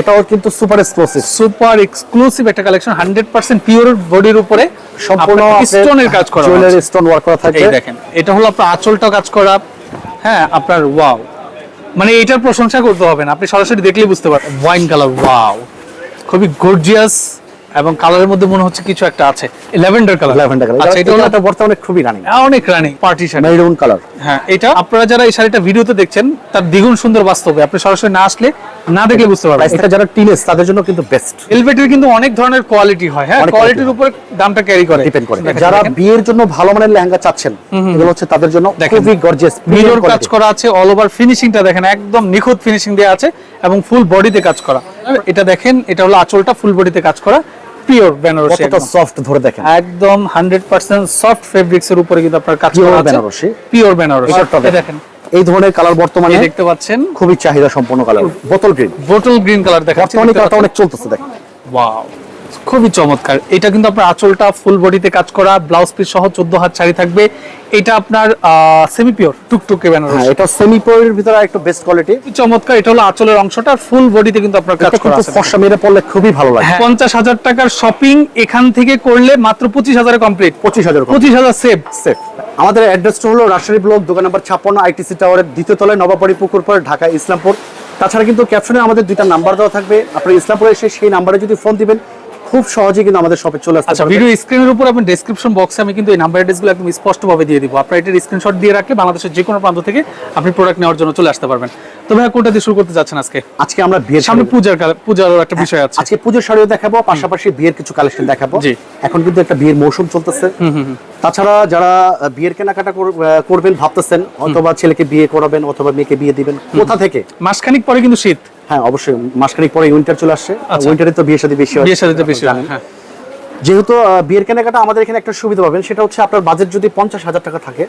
এটাও কিন্তু super exclusive super exclusive একটা কালেকশন হান্ড্রেড পার্সেন্ট পিওর বডির উপরে সম্পূর্ণ স্টোনের কাজ করা জুয়েলারি স্টোন ওয়ার্ক করা এই দেখেন এটা হলো আপনার আঁচলটা কাজ করা। হ্যাঁ আপনার ওয়াও মানে এটার প্রশংসা করতে হবে না আপনি সরাসরি দেখলেই বুঝতে পারবেন। ওয়াইন কালার ওয়াও খুবই গর্জিয়াস এবং কালারের মধ্যে মনে হচ্ছে কিছু একটা আছে। ল্যাভেন্ডার কালার ল্যাভেন্ডার কালার আচ্ছা এটা এটা বর্তমানে খুবই রানিং অনেক রানি পার্টি শাড়ি মেরুন কালার হ্যাঁ এটা আপনারা যারা এই শাড়িটা ভিডিওতে দেখছেন তার দ্বিগুণ সুন্দর বাস্তবে। আপনি সরাসরি না আসলে না দেখলে বুঝতে পারবেন। এটা যারা টিনেজ তাদের জন্য কিন্তু বেস্ট ভেলভেটের কিন্তু অনেক ধরনের কোয়ালিটি হয় হ্যাঁ? কোয়ালিটির উপরে দামটা ক্যারি করে। ডিপেন্ড করে। যারা বিয়ের জন্য ভালো মানের লেহেঙ্গা চাচ্ছেন এগুলো হচ্ছে তাদের জন্য খুবই গর্জিয়াস মিরর কাজ করা আছে অল ওভার ফিনিশিংটা দেখেন একদম নিখুঁত ফিনিশিং দেওয়া আছে এবং ফুল বডিতে কাজ করা। এটা দেখেন এটা হলো আঁচলটা ফুল বডিতে কাজ করা পিওর বেনারসি কতটা সফট ধরে দেখেন। একদম 100% সফট ফেব্রিক্স এর উপরে কিন্তু আপনার কাজ করা আছে। বেনারসি। পিওর বেনারসি এই দেখেন। এই ধরনের কালার বর্তমানে দেখতে পাচ্ছেন। খুবই চাহিদা সম্পন্ন কালার বোতল গ্রিন বোতল গ্রিন কালার দেখাচ্ছে। অনেক অনেক চলতেছে দেখেন। ওয়াও খুবই চমৎকার। এটা কিন্তু আপনার আঁচলটা ফুল বডিতে কাজ করা ব্লাউজ পিস সহ 14 হাত শাড়ি থাকবে। এটা আপনার সেমি পিওর টুকটুকে হ্যাঁ বেনারসি এটা সেমি পোয়ের ভিতরে একটু বেস্ট কোয়ালিটি চমৎকার এটা হলো আঁচলের অংশটা ফুল বডিতে কিন্তু আপনার কাজ করা আছে। ফর্সা মেরে পড়লে খুবই ভালো লাগে। হ্যাঁ, পঞ্চাশ হাজার টাকার শপিং এখান থেকে করলে মাত্র পঁচিশ হাজারে কমপ্লিট পঁচিশ হাজার পঁচিশ হাজার সেভ সেফ আমাদের অ্যাড্রেসটা হলো রাজশাহী ব্লক দোকান নাম্বার ছাপ্পান্ন আইটিসি টাওয়ারের দ্বিতীয় তলায় নবাবাড়ি পুকুর পরে ঢাকা ইসলামপুর। তাছাড়া কিন্তু ক্যাপশনে আমাদের দুইটা নাম্বার দেওয়া থাকবে। আপনি ইসলামপুরে এসে সেই নাম্বারে যদি ফোন দিবেন খুব সহজেই কিন্তু আমাদের শপে চলে আসতে আচ্ছা ভিডিও স্ক্রিনের উপর আপনি ডেসক্রিপশন বক্সে আমি কিন্তু এই নাম্বার অ্যাড্রেসগুলো একদম স্পষ্টভাবে দিয়ে দিব। আপনার এটার স্ক্রিনশট দিয়ে রাখলে বাংলাদেশের যে কোনো প্রান্ত থেকে আপনি প্রোডাক্ট নেওয়ার জন্য চলে আসতে পারবেন। তো ভাই কোনটা দিয়ে শুরু করতে যাচ্ছেন আজকে? আজকে আমরা বিয়ের সামনে পূজার পূজার একটা বিষয় আছে। আজকে পুজোর শাড়িও দেখাবো পাশাপাশি বিয়ের কিছু কালেকশন দেখাবো। এখন কিন্তু একটা বিয়ের মৌসুম চলতেছে। তাছাড়া যারা বিয়ের কেনাকাটা কর- করবেন ভাবতেছেন অথবা ছেলেকে বিয়ে করাবেন অথবা মেয়েকে বিয়ে দিবেন কোথা থেকে? মাসখানিক পরে কিন্তু শীত। হ্যাঁ অবশ্যই। মাসখানিক পরে উইন্টার চলে আসছে। আচ্ছা। উইন্টারে তো বিয়ে শাদী বেশি হয়। বিয়ের সাথে বেশি হয়, হ্যাঁ। যেহেতু বিয়ের কেনাকাটা আমাদের এখানে একটা সুবিধা পাবেন সেটা হচ্ছে আপনার বাজেট যদি পঞ্চাশ হাজার টাকা থাকে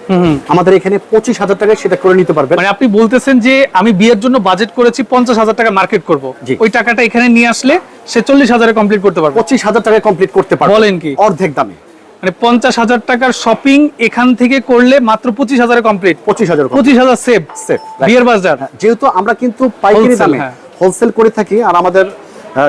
আমাদের এখানে পঁচিশ হাজার টাকায় সেটা করে নিতে পারবেন। মানে আপনি বলতেছেন যে আমি বিয়ের জন্য বাজেট করেছি পঞ্চাশ হাজার টাকা মার্কেট করব। ওই টাকাটা এখানে নিয়ে আসলে সে চল্লিশ হাজারে কমপ্লিট করতে পারবে। পঁচিশ হাজার টাকায় কমপ্লিট করতে পারবেন বলেন কি? অর্ধেক দামে। মানে পঞ্চাশ হাজার টাকার শপিং এখান থেকে করলে মাত্র পঁচিশ হাজারে কমপ্লিট পঁচিশ হাজার পঁচিশ হাজার সেভ right. বিয়ের বাজার। যেহেতু আমরা কিন্তু পাইকারি দামে হ্যাঁ। হোলসেল করে থাকি আর আমাদের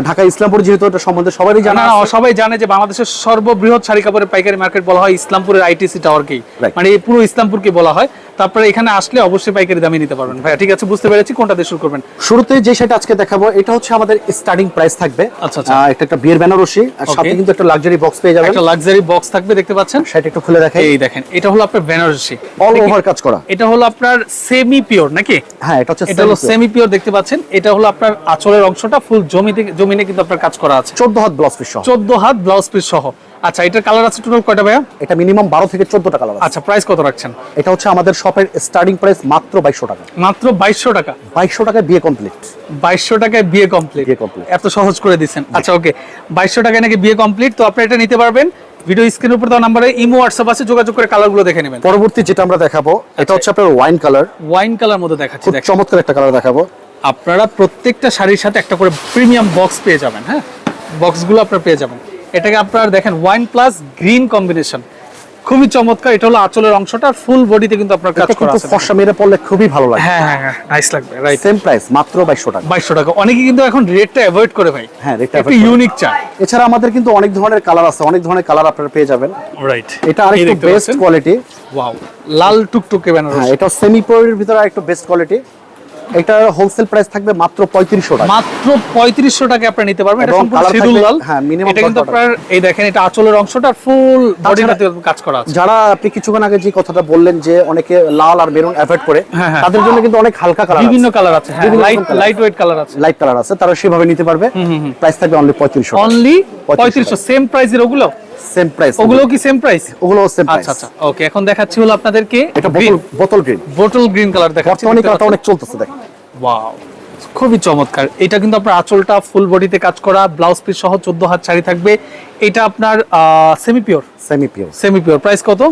ঢাকা ইসলামপুর যেহেতু এটা সম্বন্ধে সবারই জানা সবাই জানে যে বাংলাদেশের সর্ববৃহৎ শাড়ি কাপড়ের পাইকারি মার্কেট বলা হয় ইসলামপুরের আইটিসি টাওয়ারকেই কেই মানে এই পুরো ইসলামপুরকে বলা হয়। তারপরে এখানে আসলে অবশ্যই পাইকারি দামে নিতে পারবেন। ভাইয়া ঠিক আছে বুঝতে পেরেছি কোনটা দিয়ে শুরু করবেন। শুরুতে যে সেটা আজকে দেখাবো এটা হচ্ছে আমাদের স্টার্টিং প্রাইস থাকবে। আচ্ছা, আচ্ছা। এটা একটা বিয়ের বেনারসি আর সাথে কিন্তু একটা লাক্সারি বক্স পেয়ে যাবেন। একটা লাক্সারি বক্স থাকবে দেখতে পাচ্ছেন? সেটা একটু খুলে দেখাই। এই দেখেন এটা হলো আপনার বেনারসি। অল ওভার কাজ করা। এটা হলো আপনার সেমি পিওর নাকি? হ্যাঁ এটা হচ্ছে এটা হলো সেমি পিওর দেখতে পাচ্ছেন? এটা হলো আপনার আঁচলের অংশটা ফুল জমিতে জমিনে কিন্তু আপনার কাজ করা আছে। চোদ্দ হাত ব্লাউজ পিস সহ। চোদ্দ হাত ব্লাউজ পিস সহ। আচ্ছা এটার কালার আছে টোটাল কয়টা ভাইয়া? এটা মিনিমাম বারো থেকে চোদ্দ কালার আচ্ছা প্রাইস কত রাখছেন? এটা হচ্ছে আমাদের শপের স্টার্টিং প্রাইস মাত্র বাইশশো টাকা। মাত্র বাইশশো টাকা? বাইশশো টাকায় বিয়ে কমপ্লিট বাইশশো টাকায় বিয়ে কমপ্লিট বিয়ে কমপ্লিট এত সহজ করে দিচ্ছেন আচ্ছা ওকে বাইশশো টাকায় নাকি বিয়ে কমপ্লিট তো আপনি এটা নিতে পারবেন। ভিডিও স্ক্রিনের উপর দেওয়া নাম্বারে ইমো হোয়াটসঅ্যাপ আছে যোগাযোগ করে কালারগুলো দেখে নেবেন। পরবর্তী যেটা আমরা দেখাবো এটা হচ্ছে আপনার ওয়াইন কালার ওয়াইন কালার মধ্যে দেখাচ্ছি চমৎকার একটা কালার দেখাবো। আপনারা প্রত্যেকটা শাড়ির সাথে একটা করে প্রিমিয়াম বক্স পেয়ে যাবেন হ্যাঁ? বক্সগুলো আপনারা পেয়ে যাবেন। এটাকে আপনারা দেখেন ওয়াইন প্লাস গ্রিন কম্বিনেশন খুবই চমৎকার এটা হলো আঁচলের অংশটা ফুল বডিতে কিন্তু আপনার কাজ করা আছে। ফর্সা মেরে পড়লে খুবই ভালো লাগে। হ্যাঁ হ্যাঁ হ্যাঁ নাইস লাগবে রাইট সেম প্রাইস মাত্র বাইশশো টাকা। বাইশশো টাকা। অনেকে কিন্তু এখন রেটটা অ্যাভয়েড করে ভাই। হ্যাঁ, rate টা একটু ইউনিক চা এছাড়া আমাদের কিন্তু অনেক ধরনের কালার আছে অনেক ধরনের কালার আপনারা পেয়ে যাবেন। রাইট এটা আরেকটু বেস্ট কোয়ালিটি ওয়াও লাল টুকটুকে বেনারস হ্যাঁ এটা সেমি পোয়ের ভিতরে আরেকটু বেস্ট কোয়ালিটি এটা হোলসেল প্রাইস থাকবে মাত্র পঁয়ত্রিশশো টাকা। মাত্র পঁয়ত্রিশশো টাকা আপনি নিতে পারবেন। এটা সম্পূর্ণ শিডিউল লাল। হ্যাঁ, minimum এটা কিন্তু আপনার এই দেখেন এটা আঁচলের অংশটা ফুল বডিটাতে কাজ করা আছে। যারা আপনি কিছুক্ষণ আগে যে কথাটা বললেন যে অনেকে লাল আর মেরুন অ্যাভয়েড করে হ্যাঁ, হ্যাঁ। তাদের জন্য কিন্তু অনেক হালকা কালার বিভিন্ন কালার আছে হ্যাঁ লাইট লাইট ওয়েট কালার আছে। লাইট কালার আছে তারা সেভাবে নিতে পারবে। প্রাইস থাকবে অনলি পঁয়ত্রিশশো অনলি 3500 পঁয়ত্রিশশো সেম ওগুলো? সেম প্রাইস ওগুলো কি সেম প্রাইস ওগুলো সেম প্রাইস আচ্ছা আচ্ছা ওকে এখন দেখাচ্ছি হলো আপনাদেরকে এটা বোতল বোতল গ্রিন বোটল গ্রিন কালার দেখাচ্ছি কালারটা অনেক চলতেছে দেখেন। ওয়াও খুবই চমৎকার। এটা কিন্তু আপনার আঁচলটা ফুল বডিতে কাজ করা ব্লাউজ পিস সহ চোদ্দ হাত শাড়ি থাকবে। এটা আপনার semi pure semi pure semi pure price কত?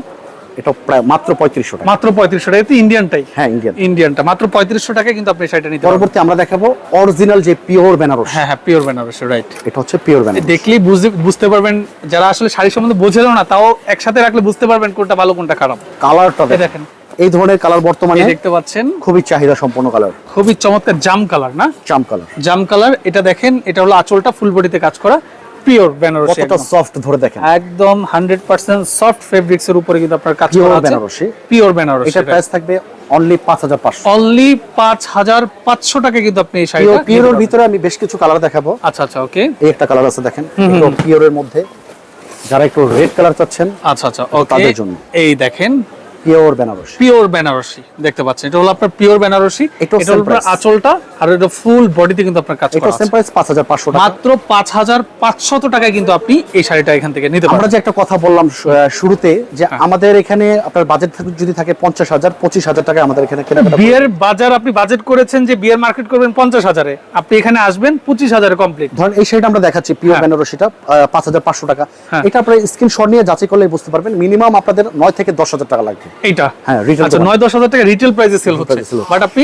এটা প্রায় মাত্র পঁয়ত্রিশশো টাকা। মাত্র পঁয়ত্রিশশো টাকা। ইন্ডিয়ানটাই হ্যাঁ ইন্ডিয়ান ইন্ডিয়ানটা মাত্র পঁয়ত্রিশশো টাকায় কিন্তু আপনি শাড়িটা নিতে পরবর্তী আমরা দেখাবো অরিজিনাল যে পিওর বেনারস হ্যাঁ হ্যাঁ পিওর বেনারসি রাইট এটা হচ্ছে পিওর বেনারস দেখলেই বুঝতে পারবেন যারা আসলে শাড়ি সম্বন্ধে বোঝেও না তাও একসাথে রাখলে বুঝতে পারবেন কোনটা ভালো কোনটা খারাপ। কালারটা দেখেন। এই ধরনের কালার বর্তমানে দেখতে পাচ্ছেন। খুবই চাহিদা সম্পন্ন কালার খুবই চমৎকার জাম কালার না? জাম কালার জাম কালার এটা দেখেন এটা হলো আঁচলটা ফুল বডিতে কাজ করা। পিওর বেনারসি কতটা সফট ধরে দেখেন। একদম হান্ড্রেড পার্সেন্ট সফট ফেব্রিক্স এর উপরে কিন্তু আপনার কাজ করা আছে। বেনারসি। পিওর বেনারসি এটার প্রাইস থাকবে অনলি পাঁচ হাজার পাঁচশো। অনলি পাঁচ হাজার পাঁচশো টাকা কিন্তু আপনি এই শাড়িটা পিওরের ভিতরে আমি বেশ কিছু কালার দেখাবো। আচ্ছা আচ্ছা ওকে এই একটা কালার আছে দেখেন পিওরের মধ্যে। যারা একটু রেড কালার চাচ্ছেন আচ্ছা আচ্ছা ওকে তাদের জন্য। এই দেখেন পিওর বেনারসি। পিওর বেনারসি দেখতে পাচ্ছেন। এটা হলো আপনার পিওর বেনারসি এটা হলো। আঁচলটা আর এটা ফুল বডিতে কিন্তু আপনার কাজ এটা করা সেম প্রাইস টাকা। মাত্র টাকায় কিন্তু আপনি এই শাড়িটা এখান থেকে নিতে আমরা যে একটা কথা বললাম শুরুতে যে হ্যাঁ। আমাদের এখানে আপনার বাজেট যদি থাকে পঞ্চাশ হাজার পঁচিশ হাজার টাকা আমাদের এখানে কেনাকাটা বিয়ের বাজার আপনি বাজেট করেছেন যে বিয়ের মার্কেট করবেন পঞ্চাশ হাজারে। আপনি এখানে আসবেন পঁচিশ হাজারে কমপ্লিট ধরেন এই শাড়িটা আমরা দেখাচ্ছি পিওর। বেনারসিটা পাঁচ হাজার পাঁচশো টাকা। হ্যাঁ। এটা আপনার স্ক্রিনশট নিয়ে যাচাই করলে বুঝতে পারবেন। মিনিমাম আপনাদের নয় থেকে দশ হাজার টাকা লাগবে। এইটা? হ্যাঁ, রিটেল আচ্ছা দোকান। নয় দশ হাজার টাকা রিটেল প্রাইসে সেল হচ্ছে। বাট আপনি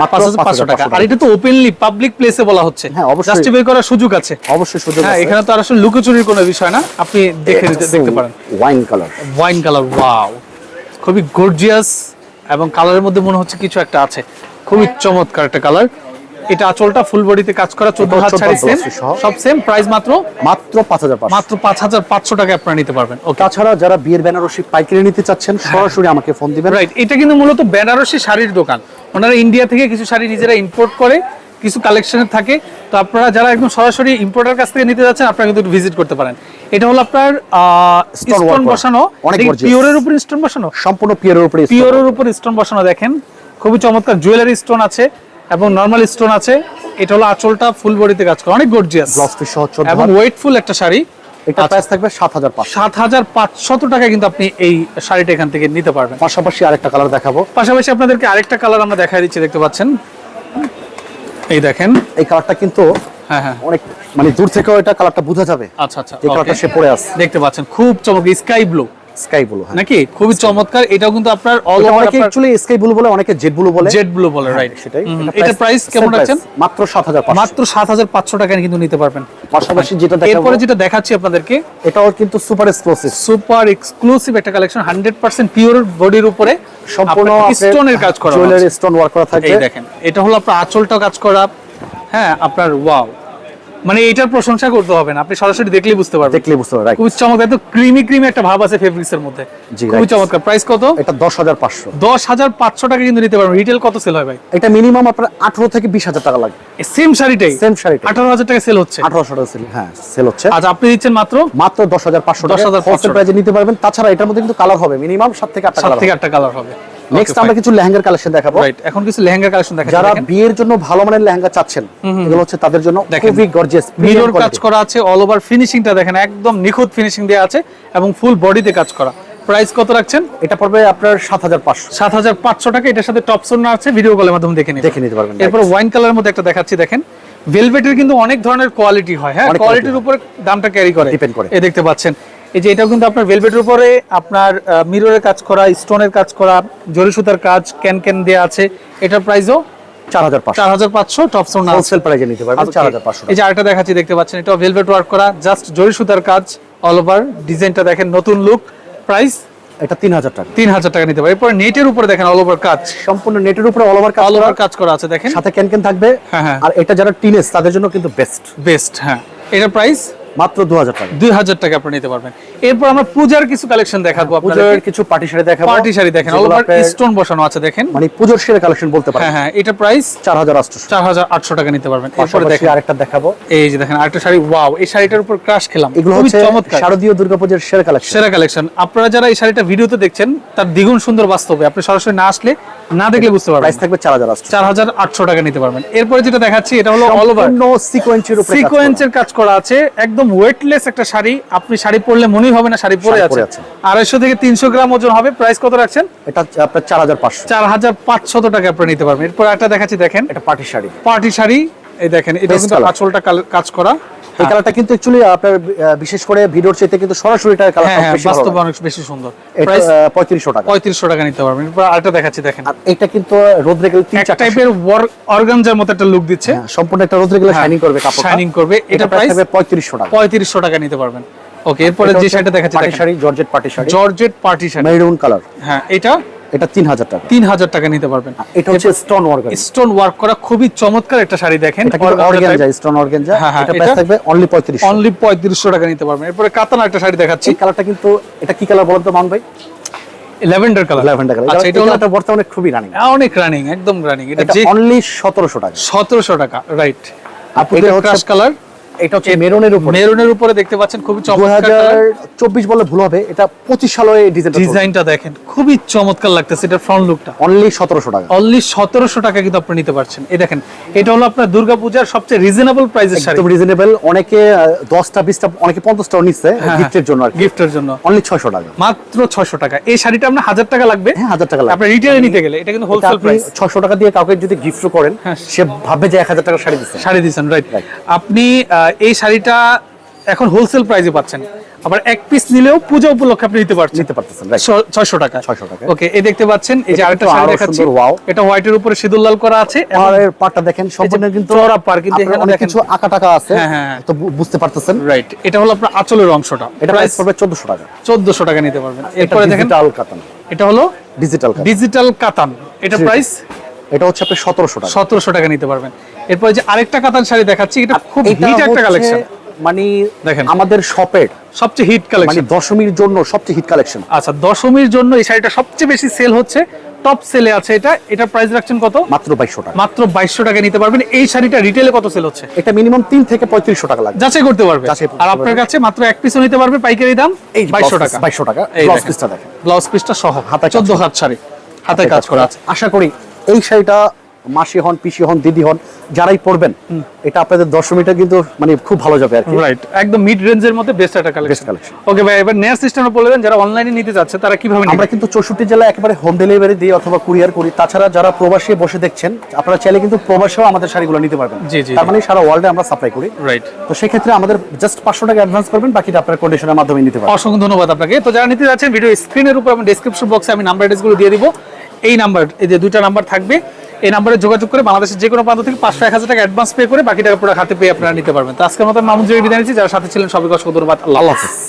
মাত্র পাঁচ হাজার পাঁচশো টাকা। আর এটা তো ওপেনলি পাবলিক প্লেসে বলা হচ্ছে। হ্যাঁ, অবশ্যই। করার সুযোগ আছে। অবশ্যই সুযোগ হ্যাঁ এখানে তো আসলে লুকোচুরির কোনো বিষয় না। আপনি দেখে দেখতে পারেন। Wine colour wine colour wow খুবই গর্জিয়াস এবং কালারের মধ্যে মনে হচ্ছে কিছু একটা আছে। খুবই চমৎকার একটা কালার এটা আঁচলটা ফুল বডিতে কাজ করা চোদ্দ এটাও 14 শাড়ি সেম সব সেম প্রাইস মাত্র? মাত্র মাত্র আপনারা নিতে পারবেন। ওকে তাছাড়া যারা বিয়ের বেনারসি পাইকারি নিতে চাচ্ছেন হ্যাঁ। সরাসরি আমাকে ফোন দিবেন। রাইট এটা কিন্তু মূলত বেনারসি শাড়ির দোকান। ওনারা ইন্ডিয়া থেকে কিছু শাড়ি নিজেরা ইম্পোর্ট করে কিছু কালেকশনে থাকে। তো আপনারা যারা একদম সরাসরি ইম্পোর্টার কাছ থেকে নিতে যাচ্ছেন আপনারা কিন্তু ভিজিট করতে পারেন। এটা হলো আপনার স্টোন বসানো। পিওরের উপর স্টোন বসানো? সম্পূর্ণ পিওরের উপরে পিওরের উপর স্টোন বসানো দেখেন। খুবই চমৎকার জুয়েলারি স্টোন আছে। এবং নর্মাল স্টোন আছে। এটা হলো আঁচলটা ফুল বডিতে কাজ করে। অনেক গর্জিয়াস ব্লাউজ পিস সহ এবং ওয়েটফুল একটা শাড়ি। এটা প্রাইস থাকবে পাঁচশো। সাত হাজার পাঁচশত টাকা কিন্তু আপনি এই শাড়িটা এখান থেকে নিতে পারবেন। পাশাপাশি আরেকটা কালার দেখাবো। পাশাপাশি আপনাদেরকে আরেকটা কালার আমরা দেখাই দিচ্ছি দেখতে পাচ্ছেন? এই দেখেন। এই কালারটা কিন্তু হ্যাঁ হ্যাঁ। অনেক মানে দূর থেকেও এটা কালারটা বোঝা যাবে। আচ্ছা আচ্ছা। যে কালারটা. সে পরে আছে। দেখতে পাচ্ছেন। খুব চমৎকার স্কাই ব্লু স্কাই ব্লু হ্যাঁ। নাকি? খুবই চমৎকার। এটাও কিন্তু আপনার অল ওভার অনেকে স্কাই ব্লু বলে অনেকে জেড ব্লু বলে। জেড ব্লু বলে রাইট সেটাই। এটা প্রাইস কেমন price, মাত্র সাত হাজার পাঁচশো। মাত্র সাত হাজার পাঁচশো টাকায় কিন্তু নিতে পারবেন। পাশাপাশি যেটা দেখাবো এরপরে যেটা দেখাচ্ছি আপনাদেরকে এটাও কিন্তু সুপার এক্সক্লুসিভ সুপার এক্সক্লুসিভ একটা কালেকশন হান্ড্রেড পার্সেন্ট পিওর বডির উপরে সম্পূর্ণ স্টোনের কাজ করা জুয়েলারি স্টোন ওয়ার্ক করা থাকবে। এই দেখেন এটা হলো আপনার আঁচলটা কাজ করা। হ্যাঁ আপনার ওয়াও মানে এটার প্রশংসা করতে হবে না। আপনি সরাসরি দেখলেই বুঝতে পারবেন। দেখলে বুঝতে পারবে right? খুবই চমৎকার তো ক্রিমি ক্রিমি একটা ভাব আছে ফেব্রিক্স এর মধ্যে right. চমৎকার। প্রাইস কত? এটা দশ হাজার পাঁচশো। দশ হাজার পাঁচশো টাকা কিন্তু নিতে পারবেন। রিটেল কত সেল হয় ভাই? এটা মিনিমাম আপনার আঠারো থেকে বিশ হাজার টাকা লাগবে। সেম শাড়িটাই? সেম। আঠারো হাজার টাকা সেল হচ্ছে। আঠারোশো টাকা sell- হ্যাঁ সেল হচ্ছে। আজ আপনি দিচ্ছেন মাত্র? মাত্র দশ হাজার পাঁচশো টাকা। 10,500 হোলসেল প্রাইজে নিতে পারবেন। তাছাড়া এটার মধ্যে কিন্তু কালার হবে মিনিমাম সাত থেকে আটটা সাত কালার থেকে আটটা কালার হবে। নেক্সট আমরা কিছু লেহেঙ্গার কালেকশন দেখাবো। রাইট এখন কিছু লেহেঙ্গা কালেকশন দেখা যারা বিয়ের জন্য ভালো মানের লেহেঙ্গা চাচ্ছেন এগুলো হচ্ছে তাদের জন্য খুবই গর্জিয়াস মিরর কাজ করা আছে অল ওভার ফিনিশিংটা দেখেন একদম নিখুঁত ফিনিশিং দেওয়া আছে এবং ফুল বডিতে কাজ করা। প্রাইস কত রাখছেন? এটা পড়বে আপনার সাত হাজার পাঁচশো। সাত হাজার পাঁচশো টাকা এটার সাথে টপ সোনা আছে ভিডিও কলের মাধ্যমে দেখে নিন দেখে নিতে পারবেন এরপর ওয়াইন কালারের মধ্যে একটা দেখাচ্ছি দেখেন। ভেলভেটের কিন্তু অনেক ধরনের কোয়ালিটি হয় হ্যাঁ? কোয়ালিটির উপরে দামটা ক্যারি করে। Depend করে। দেখতে পাচ্ছেন। এই যে এটাও কিন্তু আপনার ভেলভেটের উপরে আপনার মিররের কাজ করা স্টোনের কাজ করা জরি সুতার কাজ ক্যান ক্যান দেওয়া আছে। এটার প্রাইসও চার হাজার চার হাজার পাঁচশো টপ সোনা আছে হোলসেল প্রাইজে নিতে পারবেন চার হাজার পাঁচশো এই যে আরেকটা দেখাচ্ছি দেখতে পাচ্ছেন এটা ভেলভেট ওয়ার্ক করা জাস্ট জরি সুতার কাজ অল ওভার ডিজাইনটা দেখেন নতুন লুক প্রাইস এটা তিন হাজার টাকা। তিন হাজার টাকা নিতে পারে এরপর নেটের উপরে দেখেন অল ওভার কাজ। সম্পূর্ণ নেটের উপরে অল ওভার কাজ অল ওভার কাজ করা আছে দেখেন। সাথে ক্যান ক্যান থাকবে। হ্যাঁ, হ্যাঁ। আর এটা যারা টিনেজ তাদের জন্য কিন্তু বেস্ট বেস্ট হ্যাঁ। এটার প্রাইস মাত্র দু হাজার টাকা। দুই হাজার টাকা আপনি নিতে পারবেন। এরপর আমরা পূজার কিছু কালেকশন দেখাবো পুজোর কিছু শাড়ি দেখাবো। শাড়ি দেখেন স্টোন বসানো আছে দেখেন। মানে পুজোর সেরা কালেকশন বলতে পারেন। হ্যাঁ হ্যাঁ এটা প্রাইস চার হাজার আটশোশো চার হাজার আটশো টাকা নিতে পারবেন। এরপরে দেখেন। আরেকটা দেখাবো। এই যে দেখেন আরেকটা শাড়ি ওয়াও এই শাড়িটার উপর ক্রাশ খেলাম। এগুলো হচ্ছে চমৎকার। শারদীয় দুর্গাপূজার সেরা কালেকশন সেরা কালেকশন আপনারা যারা এই শাড়িটা ভিডিওতে দেখছেন তার দ্বিগুণ সুন্দর বাস্তবে। আপনি সরাসরি না আসলে না দেখলে বুঝতে পারবেন। প্রাইস থাকবে চার হাজার আটশো। চার হাজার আটশো টাকা নিতে পারবেন। এরপরে যেটা দেখাচ্ছি এটা হলো অল ওভার সিকোয়েন্সের উপরে। সিকোয়েন্সের কাজ করা আছে। একদম ওয়েটলেস একটা শাড়ি। আপনি শাড়ি পরলে মনেই হবে না শাড়ি পরে আছে। আড়াইশো থেকে তিনশো গ্রাম ওজন হবে। প্রাইস কত রাখছেন? এটা আপনার চার হাজার পাঁচশো। চার হাজার পাঁচশত টাকা আপনি নিতে পারবেন। এরপর একটা দেখাচ্ছি দেখেন। এটা পার্টি শাড়ি। পার্টি শাড়ি এই দেখেন এটা কিন্তু। আঁচলটা কাজ করা। এই কালারটা কিন্তু অ্যাকচুয়ালি আপনার বিশেষ করে ভিডিওর চাইতে কিন্তু সরাসরি এটা হ্যাঁ হ্যাঁ বাস্তবে অনেক বেশি সুন্দর। প্রাইস পঁয়ত্রিশশো টাকা। পঁয়ত্রিশশো টাকা নিতে পারবেন। এরপর আরেকটা দেখাচ্ছি দেখেন। আর এটা কিন্তু রোদ্রে গেলে তিন চারটা টাইপের অর্গানজার মতো একটা লুক দিচ্ছে। হ্যাঁ, সম্পূর্ণ একটা রোদ্রে গেলে শাইনিং করবে কাপড় শাইনিং করবে। এটা প্রাইস থাকবে পঁয়ত্রিশশো টাকা। পঁয়ত্রিশশো টাকা নিতে পারবেন। ওকে এরপরে যে শাড়িটা দেখাচ্ছি দেখেন। Sari georgette party sari. Georgette party sari. Maroon colour হ্যাঁ এটা এটা তিন হাজার টাকা। তিন হাজার টাকা নিতে পারবেন। এটা হচ্ছে স্টোন ওয়ার্ক স্টোন ওয়ার্ক করা খুবই চমৎকার একটা শাড়ি দেখেন। অর্গানজা স্টোন অর্গানজা হ্যাঁ, হ্যাঁ, এটা প্রাইস থাকবে অনলি পঁয়ত্রিশ অনলি পঁয়ত্রিশশো টাকা নিতে পারবেন। এরপরে কাতান একটা শাড়ি দেখাচ্ছি। কালারটা কিন্তু এটা কি কালার বলেন তো মান ভাই? ল্যাভেন্ডার কালার ল্যাভেন্ডার কালার আচ্ছা এটা হলো বর্তমানে খুবই রানিং অনেক রানিং একদম রানিং এটা অনলি সতেরোশো টাকা। সতেরোশো টাকা রাইট এটা আপনাদের হচ্ছে- কালার এটা হচ্ছে মেরুনের উপরে। মেরুনের উপরে দেখতে পাচ্ছেন খুবই চমৎকার হাজার colour। চব্বিশ বলে ভুল হবে এটা পঁচিশ সালে ডিজাইন ডিজাইনটা দেখেন খুবই চমৎকার লাগতেছে এটার ফ্রন্ট লুকটা অনলি সতেরোশো টাকা। অনলি সতেরোশো টাকা কিন্তু আপনি নিতে পারছেন। এই দেখেন এটা হলো আপনার দুর্গাপূজার সবচেয়ে রিজনেবল প্রাইসের শাড়ি। একদম রিজনেবল অনেকে আহ, দশটা বিশটা অনেকে পঞ্চাশটাও নিচ্ছে হ্যাঁ, গিফটের জন্য আর গিফটের জন্য। অনলি ছয়শো টাকা। মাত্র ছয়শো টাকা। এই শাড়িটা আপনার হাজার টাকা লাগবে। হ্যাঁ হাজার টাকা লাগবে। আপনার রিটেলে নিতে গেলে এটা কিন্তু হোলসেল প্রাইস ছশো টাকা দিয়ে কাউকে যদি গিফট করেন হ্যাঁ। সে ভাববে যে এক হাজার টাকা শাড়ি দিচ্ছে। শাড়ি দিচ্ছেন রাইট আপনি এই শাড়িটা এখন হোলসেল প্রাইসে পাচ্ছেন। আবার এক পিস নিলেও পূজা উপলক্ষে আপনি নিতে পারছেন। নিতে পারতেছেন right? ছয়শো টাকা। 600 টাকা। ওকে এই দেখতে পাচ্ছেন এই যে আরেকটা শাড়ি দেখাচ্ছি। এটা হোয়াইটের উপরে সিঁদুর লাল করা আছে আর এর পাটটা দেখেন সম্পূর্ণ কিন্তু চওড়া পাড়, কিন্তু এখানে অনেক কিছু আঁকা টাকা আছে হ্যাঁ, হ্যাঁ। তো বুঝতে পারতেছেন। রাইট এটা হলো আপনার আঁচলের অংশটা। এটা প্রাইস পড়বে চোদ্দশো টাকা। চোদ্দশো টাকা নিতে পারবেন। এরপরে দেখেন ডিজিটাল কাতান এটা হলো ডিজিটাল কাতান ডিজিটাল কাতান এটা প্রাইস এটা হচ্ছে আপনি সতেরোশো টাকা। সতেরোশো টাকা নিতে পারবেন। এরপরে যে আরেকটা কাতান শাড়ি দেখাচ্ছি এটা খুব হিট একটা কালেকশন মানে দেখেন। আমাদের শপের সবচেয়ে হিট মানে কালেকশন দশমীর জন্য সবচেয়ে হিট কালেকশন আচ্ছা দশমীর জন্য এই শাড়িটা সবচেয়ে বেশি সেল হচ্ছে টপ সেলে আছে এটা। এটা প্রাইস রাখছেন কত? মাত্র বাইশশো টাকা। মাত্র বাইশশো টাকা নিতে পারবেন। এই শাড়িটা রিটেলে কত সেল হচ্ছে? এটা মিনিমাম তিন থেকে পঁয়ত্রিশশো টাকা লাগবে। যাচাই করতে পারবে। আর আপনার কাছে মাত্র এক পিসও নিতে পারবে পাইকারি দাম এই বাইশশো টাকা। বাইশশো টাকা। এই ব্লাউজ। পিসটা দেখেন। ব্লাউজ পিসটা সহ কাজ চোদ্দ হাত শাড়ি। হাতায় কাজ করা আছে। আশা করি এই শাড়িটা মাসি হন পিসি হন দিদি হন যারাই পরবেন এটা আপনাদের দশমীটা কিন্তু মানে খুব ভালো যাবে আর কি। রাইট একদম মিড রেঞ্জের মধ্যে বেস্ট একটা কালেকশন কালেকশন ওকে ভাই এবার নেয়ার সিস্টেমটা বলে দেন যারা অনলাইনে নিতে যাচ্ছে তারা কীভাবে আমরা কিন্তু চৌষট্টি জেলায় একেবারে হোম ডেলিভারি দিই অথবা কুরিয়ার করি। তাছাড়া যারা প্রবাসী বসে দেখছেন আপনারা চাইলে কিন্তু প্রবাসেও আমাদের শাড়িগুলো নিতে পারবেন। জি, জি, তার মানে সারা ওয়ার্ল্ডে আমরা সাপ্লাই করি। রাইট তো সেক্ষেত্রে আমাদের জাস্ট পাঁচশো টাকা অ্যাডভান্স করবেন বাকিটা আপনার কন্ডিশনের মাধ্যমে নিতে পারবেন। অসংখ্য ধন্যবাদ আপনাকে। তো যারা নিতে যাচ্ছেন ভিডিও স্ক্রিনের উপর এবং ডেসক্রিপশন বক্সে আমি নাম্বার অ্যাড্রেসগুলো দিয়ে দিব। এই নাম্বার এই যে দুইটা নাম্বার থাকবে এই নাম্বারে যোগাযোগ করে বাংলাদেশের যে কোনো প্রান্ত থেকে পাঁচশো এক হাজার টাকা অ্যাডভান্স পে করে বাকি টাকা পুরো হাতে পেয়ে আপনারা নিতে পারবেন। তো আজকের মতো মামুন জয় বিদায় নিচ্ছি। যারা সাথে ছিলেন, সবাইকে অসংখ্য ধন্যবাদ। আল্লাহ হাফেজ।